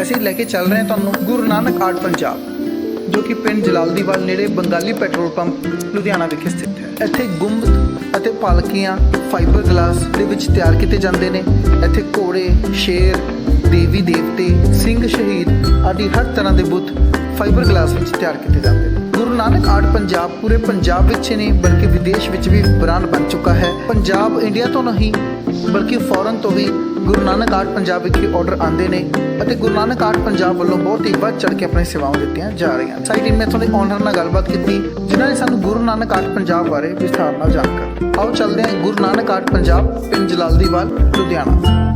ਅਸੀਂ ਲੈ ਕੇ ਚੱਲ ਰਹੇ ਤੁਹਾਨੂੰ ਗੁਰੂ ਨਾਨਕ ਆਰਟ ਪੰਜਾਬ, ਜੋ ਕਿ ਪਿੰਡ ਜਲਾਲਦੀਵਾਲ ਨੇੜੇ ਬੰਗਾਲੀ ਪੈਟਰੋਲ ਪੰਪ, ਲੁਧਿਆਣਾ ਵਿਖੇ ਸਥਿਤ ਹੈ। ਇੱਥੇ ਗੁੰਬਦ ਅਤੇ ਪਾਲਕੀਆਂ ਫਾਈਬਰ ਗਲਾਸ ਦੇ ਵਿੱਚ ਤਿਆਰ ਕੀਤੇ ਜਾਂਦੇ ਨੇ। ਇੱਥੇ ਘੋੜੇ, ਸ਼ੇਰ, ਦੇਵੀ ਦੇਵਤੇ, ਸਿੰਘ ਸ਼ਹੀਦ ਆਦਿ ਹਰ ਤਰ੍ਹਾਂ ਦੇ ਬੁੱਤ ਫਾਈਬਰ ਗਲਾਸ ਵਿੱਚ ਤਿਆਰ ਕੀਤੇ ਜਾਂਦੇ ਨੇ। ਗੁਰੂ ਨਾਨਕ ਆਰਟ ਪੰਜਾਬ ਪੂਰੇ ਪੰਜਾਬ ਵਿੱਚ ਹੀ ਨਹੀਂ, ਬਲਕਿ ਵਿਦੇਸ਼ ਵਿੱਚ ਵੀ ਬ੍ਰਾਂਡ ਬਣ ਚੁੱਕਾ ਹੈ। ਪੰਜਾਬ ਇੰਡੀਆ ਤੋਂ ਨਹੀਂ ਬਲਕਿ ਫੋਰਨ ਤੋਂ ਵੀ ਗੁਰੂ ਨਾਨਕ ਆਰਟ ਪੰਜਾਬ ਵਿਖੇ ਆਰਡਰ ਆਉਂਦੇ ਨੇ ਅਤੇ ਗੁਰੂ ਨਾਨਕ ਆਰਟ ਪੰਜਾਬ ਵੱਲੋਂ ਬਹੁਤ ਹੀ ਵੱਧ ਚੜ੍ਹ ਕੇ ਆਪਣੀ ਸੇਵਾਵਾਂ ਦਿੱਤੀਆਂ ਜਾ ਰਹੀਆਂ ਹਨ ਸਾਡੀ ਟੀਮ ਨੇ ਤੁਹਾਡੇ ਓਨਰ ਨਾਲ ਗੱਲਬਾਤ ਕੀਤੀ, ਜਿਨ੍ਹਾਂ ਨੇ ਸਾਨੂੰ ਗੁਰੂ ਨਾਨਕ ਆਰਟ ਪੰਜਾਬ ਬਾਰੇ ਵਿਸਥਾਰ ਨਾਲ ਜਾਣਕਾਰੀ ਆਓ ਚੱਲਦੇ ਹਾਂ ਗੁਰੂ ਨਾਨਕ ਆਰਟ ਪੰਜਾਬ, ਪਿੰਡ ਜਲਾਲਦੀਵਾਲ, ਲੁਧਿਆਣਾ।